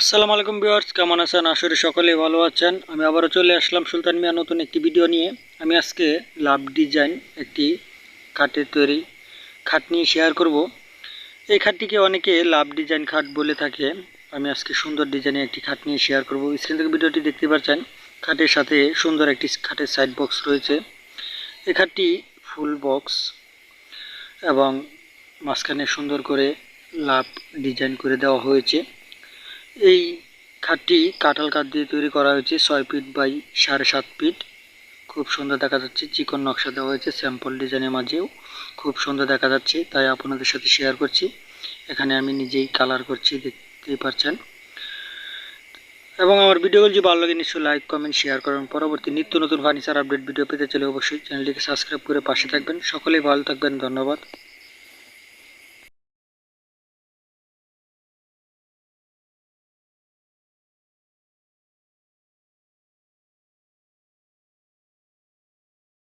আসসালামু আলাইকুম ভিউয়ার্স, কেমন আছেন? আসলে সকলেই ভালো আছেন। আমি আবারও চলে আসলাম সুলতান মিয়া নতুন একটি ভিডিও নিয়ে। আমি আজকে লাভ ডিজাইন একটি খাটের তৈরি খাট নিয়ে শেয়ার করব। এই খাটটিকে অনেকে লাভ ডিজাইন খাট বলে থাকে। আমি আজকে সুন্দর ডিজাইনের একটি খাট নিয়ে শেয়ার করব। স্ক্রিন থেকে ভিডিওটি দেখতে পাচ্ছেন, খাটের সাথে সুন্দর একটি খাটের সাইড বক্স রয়েছে। এই খাটটি ফুল বক্স এবং মাঝখানে সুন্দর করে লাভ ডিজাইন করে দেওয়া হয়েছে। এই খাটটি কাঁঠাল কাঠ দিয়ে তৈরি করা হয়েছে, ছয় ফিট বাই সাড়ে সাত ফিট। খুব সুন্দর দেখা যাচ্ছে, চিকন নকশা দেওয়া হয়েছে স্যাম্পল ডিজাইনের মাঝেও। খুব সুন্দর দেখা যাচ্ছে, তাই আপনাদের সাথে শেয়ার করছি। এখানে আমি নিজেই কালার করছি, দেখতেই পাচ্ছেন। এবং আমার ভিডিওগুলো যদি ভালো লাগে, নিশ্চয়ই লাইক কমেন্ট শেয়ার করুন। পরবর্তী নিত্য নতুন ফার্নিচার আপডেট ভিডিও পেতে চলে অবশ্যই চ্যানেলটিকে সাবস্ক্রাইব করে পাশে থাকবেন। সকলেই ভালো থাকবেন, ধন্যবাদ।